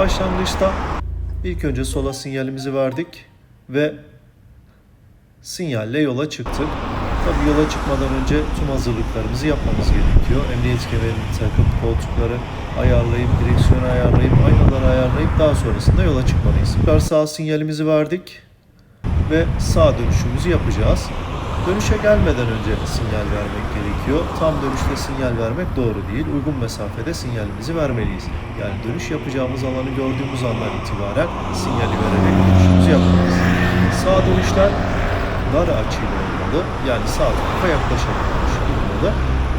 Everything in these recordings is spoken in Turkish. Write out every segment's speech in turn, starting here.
Başlangıçta ilk önce sola sinyalimizi verdik ve sinyalle yola çıktık. Tabii yola çıkmadan önce tüm hazırlıklarımızı yapmamız gerekiyor. Emniyet kemerini takıp koltukları ayarlayıp, direksiyonu ayarlayıp, aynaları ayarlayıp daha sonrasında yola çıkmalıyız. Tekrar sağ sinyalimizi verdik ve sağ dönüşümüzü yapacağız. Dönüşe gelmeden önce sinyal vermek gerekiyor. Tam dönüşte sinyal vermek doğru değil. Uygun mesafede sinyalimizi vermeliyiz. Yani dönüş yapacağımız alanı gördüğümüz andan itibaren sinyali vererek dönüşümüzü yapmalıyız. Sağ dönüşler dar açıyla olmalı. Yani sağ tarafa yaklaşabilmiş olmalı.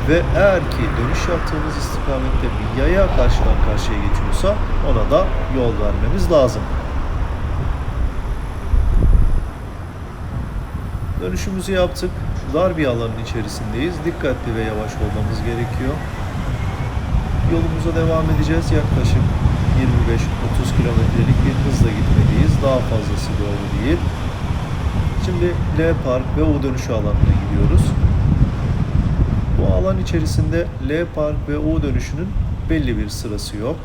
Ve eğer ki dönüş yaptığımız istikamette bir yaya karşıdan karşıya geçiyorsa ona da yol vermemiz lazım. Dönüşümüzü yaptık. Dar bir alanın içerisindeyiz. Dikkatli ve yavaş olmamız gerekiyor. Yolumuza devam edeceğiz. Yaklaşık 25-30 kilometrelik bir hızla gitmeliyiz. Daha fazlası doğru değil. Şimdi L Park ve U dönüşü alanına gidiyoruz. Bu alan içerisinde L Park ve U dönüşünün belli bir sırası yok.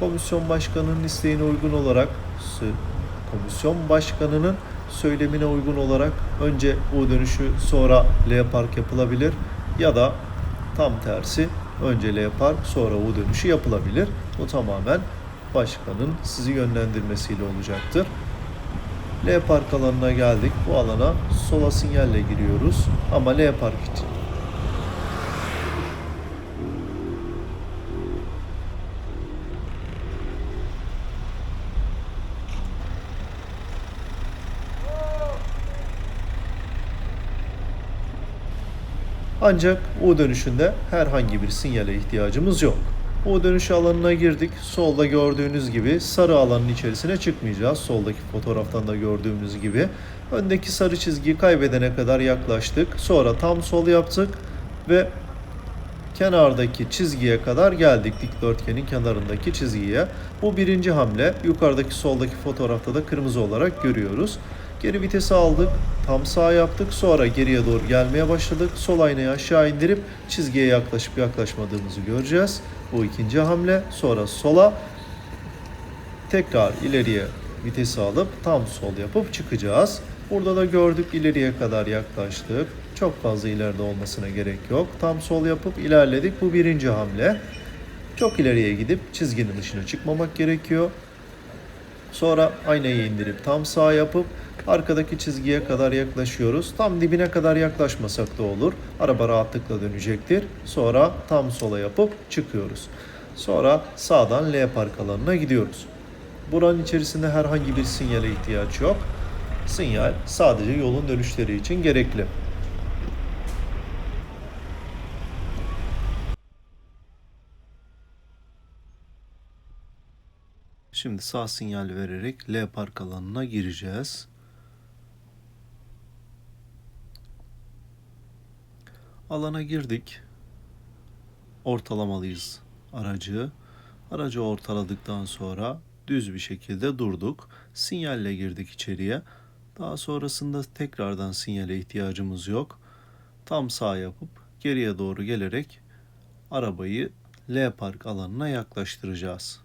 Komisyon başkanının isteğine uygun olarak komisyon başkanının söylemine uygun olarak önce U dönüşü sonra L Park yapılabilir ya da tam tersi önce L Park sonra U dönüşü yapılabilir. Bu tamamen başkanın sizi yönlendirmesiyle olacaktır. L Park alanına geldik. Bu alana sola sinyalle giriyoruz. Ama L Park için Ancak U dönüşünde herhangi bir sinyale ihtiyacımız yok. U dönüş alanına girdik. Solda gördüğünüz gibi sarı alanın içerisine çıkmayacağız. Soldaki fotoğraftan da gördüğümüz gibi. Öndeki sarı çizgiyi kaybedene kadar yaklaştık. Sonra tam sol yaptık ve kenardaki çizgiye kadar geldik. Dikdörtgenin kenarındaki çizgiye. Bu birinci hamle. Yukarıdaki soldaki fotoğrafta da kırmızı olarak görüyoruz. Geri vitesi aldık. Tam sağ yaptık. Sonra geriye doğru gelmeye başladık. Sol aynayı aşağı indirip çizgiye yaklaşıp yaklaşmadığımızı göreceğiz. Bu ikinci hamle. Sonra sola tekrar ileriye vitesi alıp tam sol yapıp çıkacağız. Burada da gördük ileriye kadar yaklaştık. Çok fazla ileride olmasına gerek yok. Tam sol yapıp ilerledik. Bu birinci hamle. Çok ileriye gidip çizginin dışına çıkmamak gerekiyor. Sonra aynayı indirip tam sağ yapıp arkadaki çizgiye kadar yaklaşıyoruz. Tam dibine kadar yaklaşmasak da olur. Araba rahatlıkla dönecektir. Sonra tam sola yapıp çıkıyoruz. Sonra sağdan L park alanına gidiyoruz. Buranın içerisinde herhangi bir sinyale ihtiyaç yok. Sinyal sadece yolun dönüşleri için gerekli. Şimdi sağ sinyal vererek L park alanına gireceğiz. Alana girdik. Ortalamalıyız aracı. Aracı ortaladıktan sonra düz bir şekilde durduk. Sinyalle girdik içeriye. Daha sonrasında tekrardan sinyale ihtiyacımız yok. Tam sağ yapıp geriye doğru gelerek arabayı L park alanına yaklaştıracağız.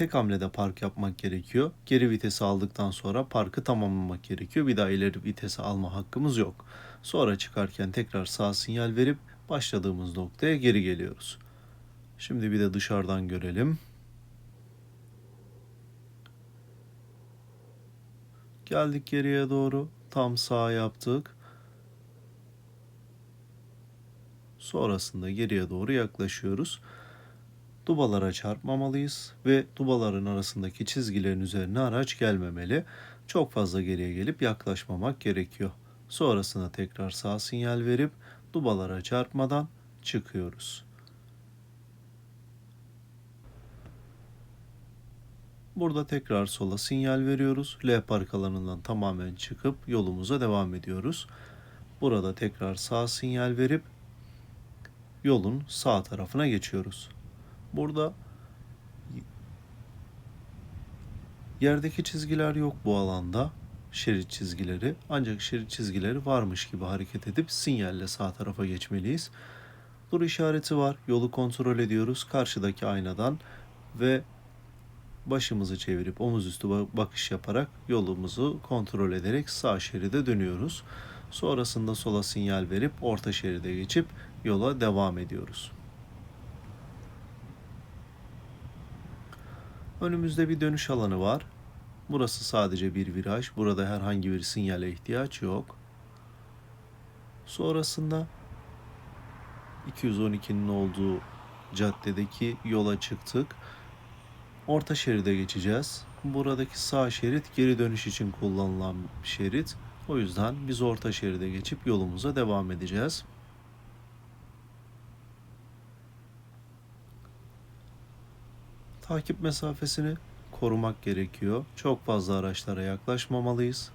Tek hamlede park yapmak gerekiyor. Geri vitesi aldıktan sonra parkı tamamlamak gerekiyor. Bir daha ileri vitesi alma hakkımız yok. Sonra çıkarken tekrar sağ sinyal verip başladığımız noktaya geri geliyoruz. Şimdi bir de dışarıdan görelim. Geldik geriye doğru. Tam sağ yaptık. Sonrasında geriye doğru yaklaşıyoruz. Dubalara çarpmamalıyız ve dubaların arasındaki çizgilerin üzerine araç gelmemeli. Çok fazla geriye gelip yaklaşmamak gerekiyor. Sonrasında tekrar sağ sinyal verip dubalara çarpmadan çıkıyoruz. Burada tekrar sola sinyal veriyoruz. L park alanından tamamen çıkıp yolumuza devam ediyoruz. Burada tekrar sağ sinyal verip yolun sağ tarafına geçiyoruz. Burada yerdeki çizgiler yok bu alanda. Şerit çizgileri. Ancak şerit çizgileri varmış gibi hareket edip sinyalle sağ tarafa geçmeliyiz. Dur işareti var. Yolu kontrol ediyoruz. Karşıdaki aynadan ve başımızı çevirip omuz üstü ba- bakış yaparak yolumuzu kontrol ederek sağ şeride dönüyoruz. Sonrasında sola sinyal verip orta şeride geçip yola devam ediyoruz. Önümüzde bir dönüş alanı var. Burası sadece bir viraj. Burada herhangi bir sinyale ihtiyaç yok. Sonrasında 212'nin olduğu caddedeki yola çıktık. Orta şeride geçeceğiz. Buradaki sağ şerit geri dönüş için kullanılan şerit. O yüzden biz orta şeride geçip yolumuza devam edeceğiz. Takip mesafesini korumak gerekiyor. Çok fazla araçlara yaklaşmamalıyız.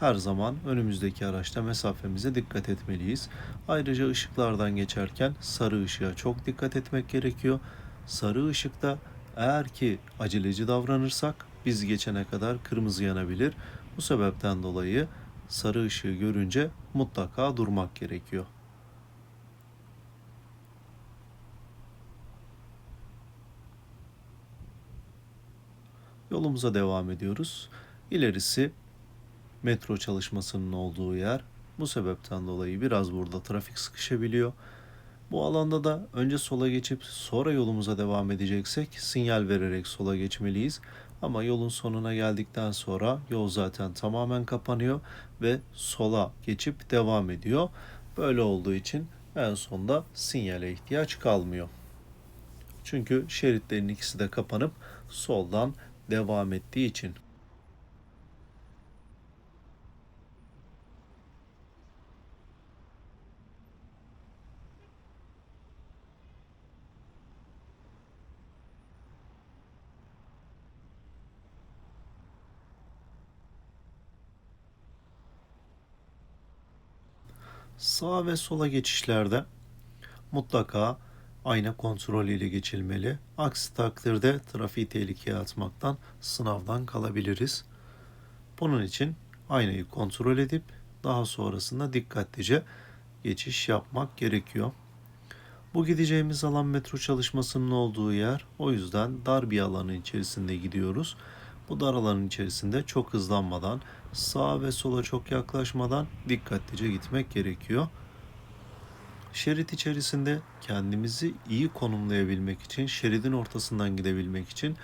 Her zaman önümüzdeki araçta mesafemize dikkat etmeliyiz. Ayrıca ışıklardan geçerken sarı ışığa çok dikkat etmek gerekiyor. Sarı ışıkta eğer ki aceleci davranırsak biz geçene kadar kırmızı yanabilir. Bu sebepten dolayı sarı ışığı görünce mutlaka durmak gerekiyor. Yolumuza devam ediyoruz. İlerisi metro çalışmasının olduğu yer. Bu sebepten dolayı biraz burada trafik sıkışabiliyor. Bu alanda da önce sola geçip sonra yolumuza devam edeceksek sinyal vererek sola geçmeliyiz. Ama yolun sonuna geldikten sonra yol zaten tamamen kapanıyor ve sola geçip devam ediyor. Böyle olduğu için en sonda sinyale ihtiyaç kalmıyor. Çünkü şeritlerin ikisi de kapanıp soldan devam ettiği için. Sağ ve sola geçişlerde mutlaka ayna kontrolü ile geçilmeli. Aksi takdirde trafiği tehlikeye atmaktan sınavdan kalabiliriz. Bunun için aynayı kontrol edip daha sonrasında dikkatlice geçiş yapmak gerekiyor. Bu gideceğimiz alan metro çalışmasının olduğu yer. O yüzden dar bir alanın içerisinde gidiyoruz. Bu dar alanın içerisinde çok hızlanmadan, sağa ve sola çok yaklaşmadan dikkatlice gitmek gerekiyor. Şerit içerisinde kendimizi iyi konumlayabilmek için, şeridin ortasından gidebilmek için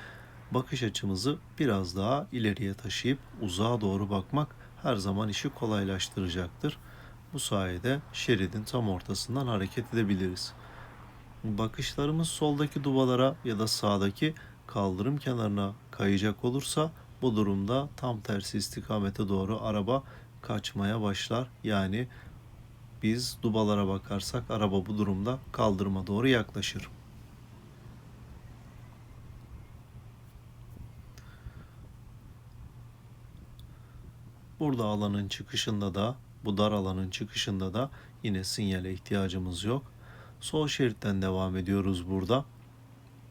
bakış açımızı biraz daha ileriye taşıyıp uzağa doğru bakmak her zaman işi kolaylaştıracaktır. Bu sayede şeridin tam ortasından hareket edebiliriz. Bakışlarımız soldaki dubalara ya da sağdaki kaldırım kenarına kayacak olursa bu durumda tam tersi istikamete doğru araba kaçmaya başlar. Yani biz dubalara bakarsak araba bu durumda kaldırıma doğru yaklaşır. Burada alanın çıkışında da bu dar alanın çıkışında da yine sinyale ihtiyacımız yok. Sol şeritten devam ediyoruz burada.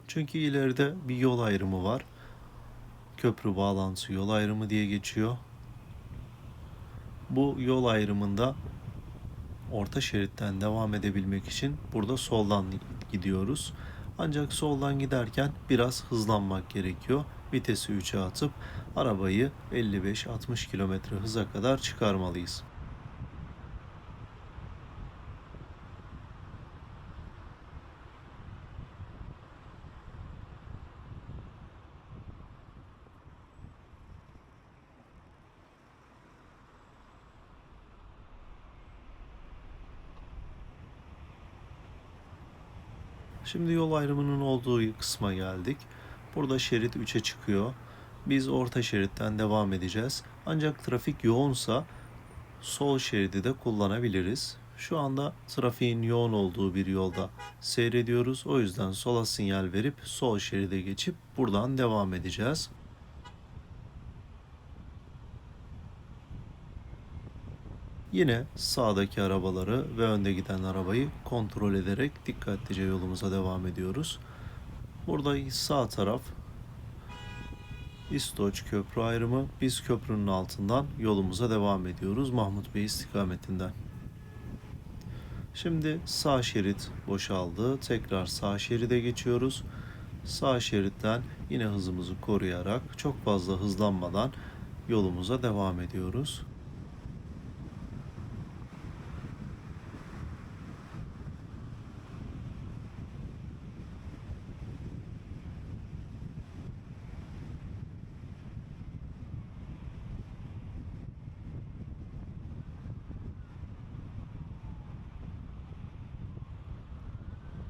Çünkü ileride bir yol ayrımı var. Köprü bağlantısı yol ayrımı diye geçiyor. Bu yol ayrımında orta şeritten devam edebilmek için burada soldan gidiyoruz. Ancak soldan giderken biraz hızlanmak gerekiyor. Vitesi 3'e atıp arabayı 55-60 km hıza kadar çıkarmalıyız. Şimdi yol ayrımının olduğu kısma geldik. Burada şerit 3'e çıkıyor. Biz orta şeritten devam edeceğiz. Ancak trafik yoğunsa sol şeridi de kullanabiliriz. Şu anda trafiğin yoğun olduğu bir yolda seyrediyoruz. O yüzden sola sinyal verip sol şeride geçip buradan devam edeceğiz. Yine sağdaki arabaları ve önde giden arabayı kontrol ederek dikkatlice yolumuza devam ediyoruz. Burada sağ taraf İstoç köprü ayrımı. Biz köprünün altından yolumuza devam ediyoruz Mahmut Bey istikametinden. Şimdi sağ şerit boşaldı. Tekrar sağ şeride geçiyoruz. sağ şeritten yine hızımızı koruyarak çok fazla hızlanmadan yolumuza devam ediyoruz.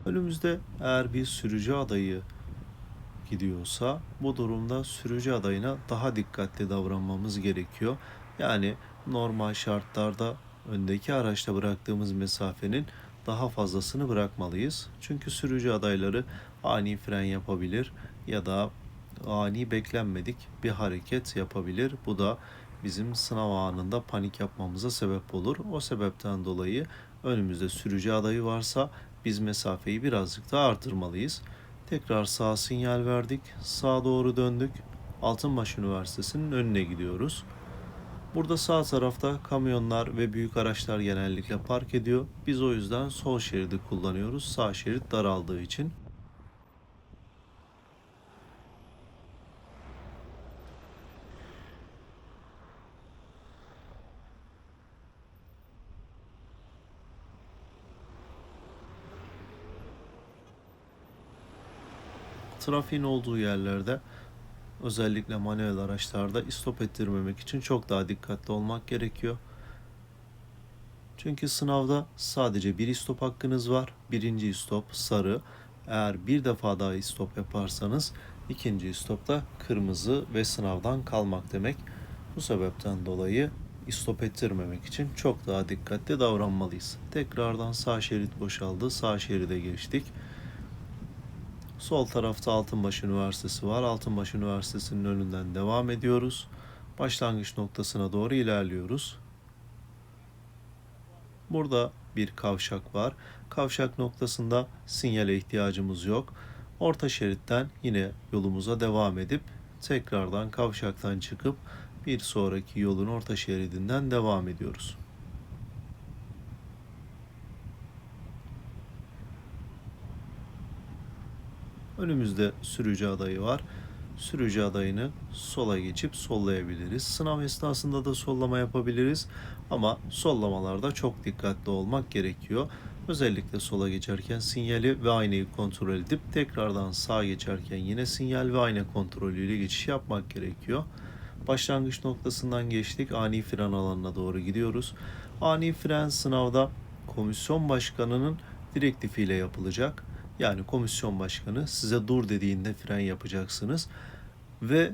Önümüzde eğer bir sürücü adayı gidiyorsa bu durumda sürücü adayına daha dikkatli davranmamız gerekiyor. Yani normal şartlarda öndeki araçta bıraktığımız mesafenin daha fazlasını bırakmalıyız. Çünkü sürücü adayları ani fren yapabilir ya da ani beklenmedik bir hareket yapabilir. Bu da bizim sınav anında panik yapmamıza sebep olur. O sebepten dolayı önümüzde sürücü adayı varsa biz mesafeyi birazcık daha artırmalıyız. Tekrar sağ sinyal verdik. Sağa doğru döndük. Altınbaş Üniversitesi'nin önüne gidiyoruz. Burada sağ tarafta kamyonlar ve büyük araçlar genellikle park ediyor. Biz o yüzden sol şeridi kullanıyoruz. Sağ şerit daraldığı için. Trafiğin olduğu yerlerde özellikle manuel araçlarda istop ettirmemek için çok daha dikkatli olmak gerekiyor. Çünkü sınavda sadece bir istop hakkınız var. Birinci istop sarı. Eğer bir defa daha istop yaparsanız ikinci istopta kırmızı ve sınavdan kalmak demek. Bu sebepten dolayı istop ettirmemek için çok daha dikkatli davranmalıyız. Tekrardan sağ şerit boşaldı. Sağ şeride geçtik. Sol tarafta Altınbaş Üniversitesi var. Altınbaş Üniversitesi'nin önünden devam ediyoruz. Başlangıç noktasına doğru ilerliyoruz. Burada bir kavşak var. Kavşak noktasında sinyale ihtiyacımız yok. Orta şeritten yine yolumuza devam edip tekrardan kavşaktan çıkıp bir sonraki yolun orta şeridinden devam ediyoruz. Önümüzde sürücü adayı var. Sürücü adayını sola geçip sollayabiliriz. Sınav esnasında da sollama yapabiliriz. Ama sollamalarda çok dikkatli olmak gerekiyor. Özellikle sola geçerken sinyali ve aynayı kontrol edip tekrardan sağa geçerken yine sinyal ve ayna kontrolüyle geçiş yapmak gerekiyor. Başlangıç noktasından geçtik. Ani fren alanına doğru gidiyoruz. Ani fren sınavda komisyon başkanının direktifiyle yapılacak. Yani komisyon başkanı size dur dediğinde fren yapacaksınız. Ve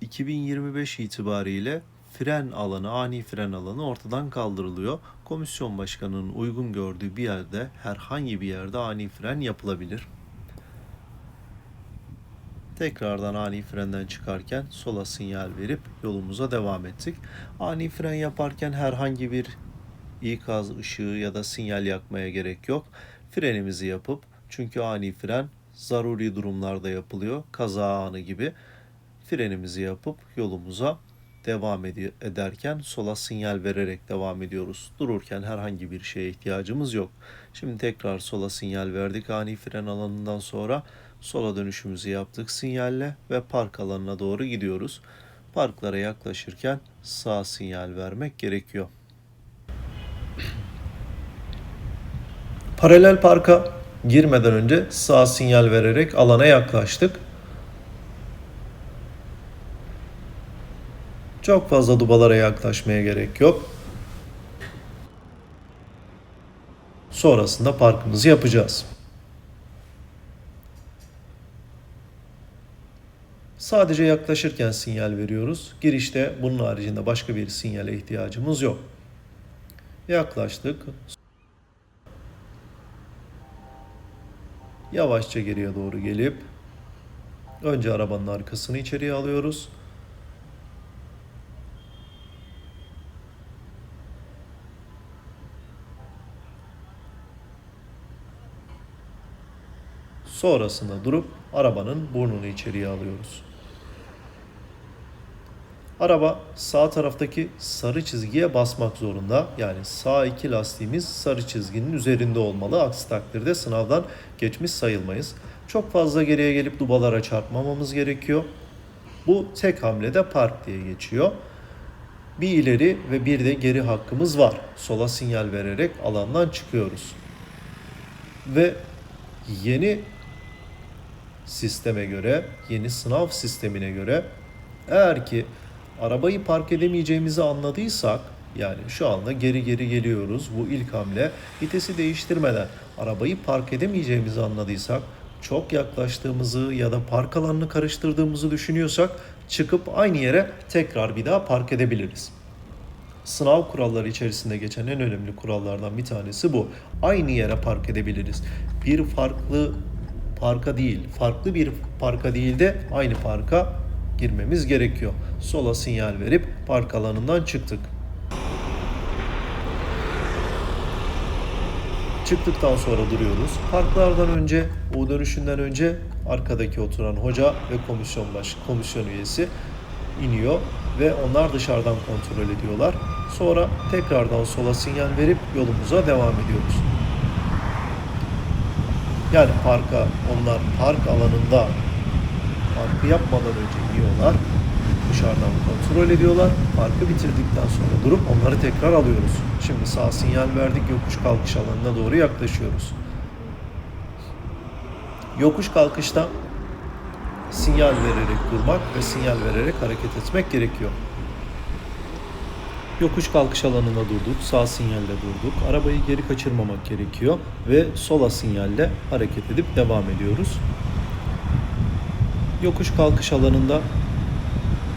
2025 itibariyle fren alanı, ani fren alanı ortadan kaldırılıyor. Komisyon başkanının uygun gördüğü bir yerde, herhangi bir yerde ani fren yapılabilir. Tekrardan ani frenden çıkarken sola sinyal verip yolumuza devam ettik. Ani fren yaparken herhangi bir ikaz ışığı ya da sinyal yakmaya gerek yok. Frenimizi yapıp çünkü ani fren zaruri durumlarda yapılıyor. Kaza anı gibi frenimizi yapıp yolumuza devam ed- ederken sola sinyal vererek devam ediyoruz. Dururken herhangi bir şeye ihtiyacımız yok. Şimdi tekrar sola sinyal verdik ani fren alanından sonra sola dönüşümüzü yaptık sinyalle ve park alanına doğru gidiyoruz. Parklara yaklaşırken sağ sinyal vermek gerekiyor. Paralel parka girmeden önce sağ sinyal vererek alana yaklaştık. Çok fazla dubalara yaklaşmaya gerek yok. Sonrasında parkımızı yapacağız. Sadece yaklaşırken sinyal veriyoruz. Girişte bunun haricinde başka bir sinyale ihtiyacımız yok. Yaklaştık. Yavaşça geriye doğru gelip önce arabanın arkasını içeriye alıyoruz. Sonrasında durup arabanın burnunu içeriye alıyoruz. Araba sağ taraftaki sarı çizgiye basmak zorunda. Yani sağ iki lastiğimiz sarı çizginin üzerinde olmalı. Aksi takdirde sınavdan geçmiş sayılmayız. Çok fazla geriye gelip dubalara çarpmamamız gerekiyor. Bu tek hamlede park diye geçiyor. Bir ileri ve bir de geri hakkımız var. Sola sinyal vererek alandan çıkıyoruz. Ve yeni sisteme göre, yeni sınav sistemine göre eğer ki arabayı park edemeyeceğimizi anladıysak yani şu anda geri geri geliyoruz bu ilk hamle vitesi değiştirmeden arabayı park edemeyeceğimizi anladıysak çok yaklaştığımızı ya da park alanını karıştırdığımızı düşünüyorsak çıkıp aynı yere tekrar bir daha park edebiliriz. Sınav kuralları içerisinde geçen en önemli kurallardan bir tanesi bu. Aynı yere park edebiliriz. Bir farklı parka değil, farklı bir parka değil de aynı parka girmemiz gerekiyor. Sola sinyal verip park alanından çıktık. Çıktıktan sonra duruyoruz. Parklardan önce, U dönüşünden önce arkadaki oturan hoca ve komisyon baş, komisyon üyesi iniyor ve onlar dışarıdan kontrol ediyorlar. Sonra tekrardan sola sinyal verip yolumuza devam ediyoruz. Yani parka onlar park alanında parkı yapmadan önce iniyorlar. Dışarıdan kontrol ediyorlar. Parkı bitirdikten sonra durup onları tekrar alıyoruz. Şimdi sağ sinyal verdik. Yokuş kalkış alanına doğru yaklaşıyoruz. Yokuş kalkışta sinyal vererek durmak ve sinyal vererek hareket etmek gerekiyor. Yokuş kalkış alanında durduk, sağ sinyalle durduk. Arabayı geri kaçırmamak gerekiyor ve sola sinyalle hareket edip devam ediyoruz. Yokuş kalkış alanında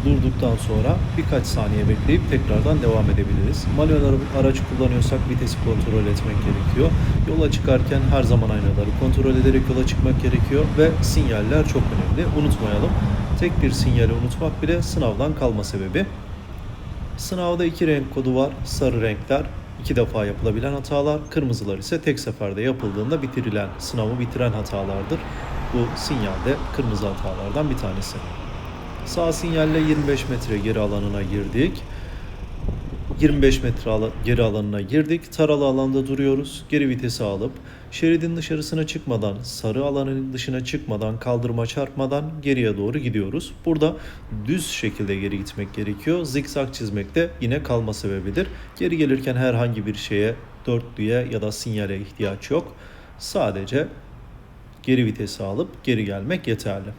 durduktan sonra birkaç saniye bekleyip tekrardan devam edebiliriz. Manuel ara- araç kullanıyorsak vitesi kontrol etmek gerekiyor. Yola çıkarken her zaman aynaları kontrol ederek yola çıkmak gerekiyor ve sinyaller çok önemli. Unutmayalım. Tek bir sinyali unutmak bile sınavdan kalma sebebi. Sınavda iki renk kodu var. Sarı renkler iki defa yapılabilen hatalar, kırmızılar ise tek seferde yapıldığında bitirilen, sınavı bitiren hatalardır. Bu sinyalde kırmızı hatalardan bir tanesi. Sağ sinyalle 25 metre geri alanına girdik. 25 metre ala- geri alanına girdik. Taralı alanda duruyoruz. Geri vitesi alıp şeridin dışarısına çıkmadan, sarı alanın dışına çıkmadan, kaldırıma çarpmadan geriye doğru gidiyoruz. Burada düz şekilde geri gitmek gerekiyor. Zikzak çizmek de yine kalma sebebidir. Geri gelirken herhangi bir şeye, dörtlüye ya da sinyale ihtiyaç yok. Sadece geri vitesi alıp geri gelmek yeterli.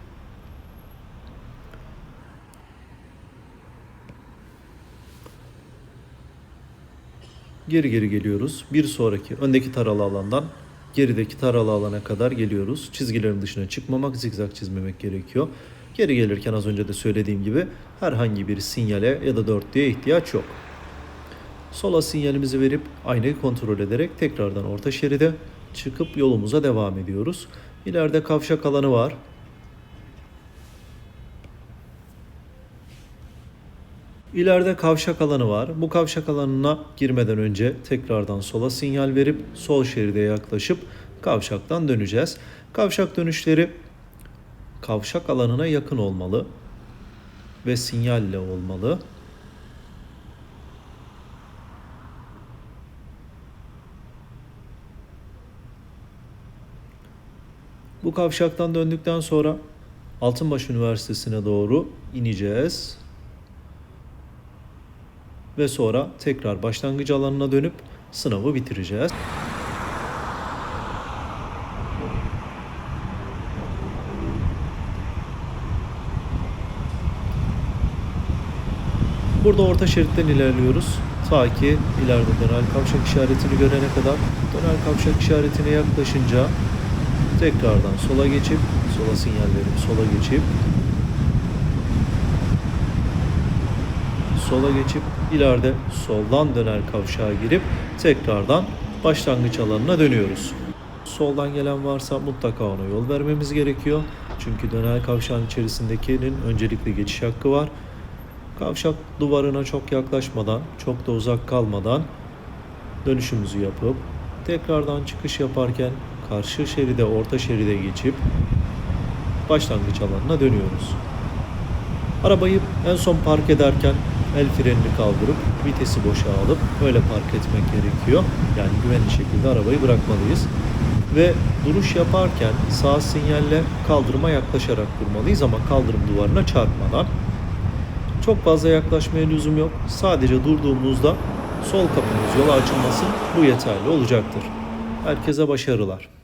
Geri geri geliyoruz. Bir sonraki öndeki taralı alandan gerideki taralı alana kadar geliyoruz. Çizgilerin dışına çıkmamak, zigzag çizmemek gerekiyor. Geri gelirken az önce de söylediğim gibi herhangi bir sinyale ya da dörtlüye ihtiyaç yok. Sola sinyalimizi verip aynayı kontrol ederek tekrardan orta şeride çıkıp yolumuza devam ediyoruz. İleride kavşak alanı var. İleride kavşak alanı var. Bu kavşak alanına girmeden önce tekrardan sola sinyal verip sol şeride yaklaşıp kavşaktan döneceğiz. Kavşak dönüşleri kavşak alanına yakın olmalı ve sinyalle olmalı. Bu kavşaktan döndükten sonra Altınbaş Üniversitesi'ne doğru ineceğiz ve sonra tekrar başlangıç alanına dönüp sınavı bitireceğiz. Burada orta şeritten ilerliyoruz. Ta ki ileride dönel kavşak işaretini görene kadar dönel kavşak işaretine yaklaşınca tekrardan sola geçip sola sinyal verip sola geçip sola geçip ileride soldan döner kavşağa girip tekrardan başlangıç alanına dönüyoruz. Soldan gelen varsa mutlaka ona yol vermemiz gerekiyor. Çünkü döner kavşağın içerisindekinin öncelikli geçiş hakkı var. Kavşak duvarına çok yaklaşmadan, çok da uzak kalmadan dönüşümüzü yapıp tekrardan çıkış yaparken karşı şeride, orta şeride geçip başlangıç alanına dönüyoruz. Arabayı en son park ederken el frenini kaldırıp vitesi boşa alıp öyle park etmek gerekiyor. Yani güvenli şekilde arabayı bırakmalıyız. Ve duruş yaparken sağ sinyalle kaldırıma yaklaşarak durmalıyız ama kaldırım duvarına çarpmadan. Çok fazla yaklaşmaya lüzum yok. Sadece durduğumuzda sol kapımız yola açılmasın bu yeterli olacaktır. Herkese başarılar.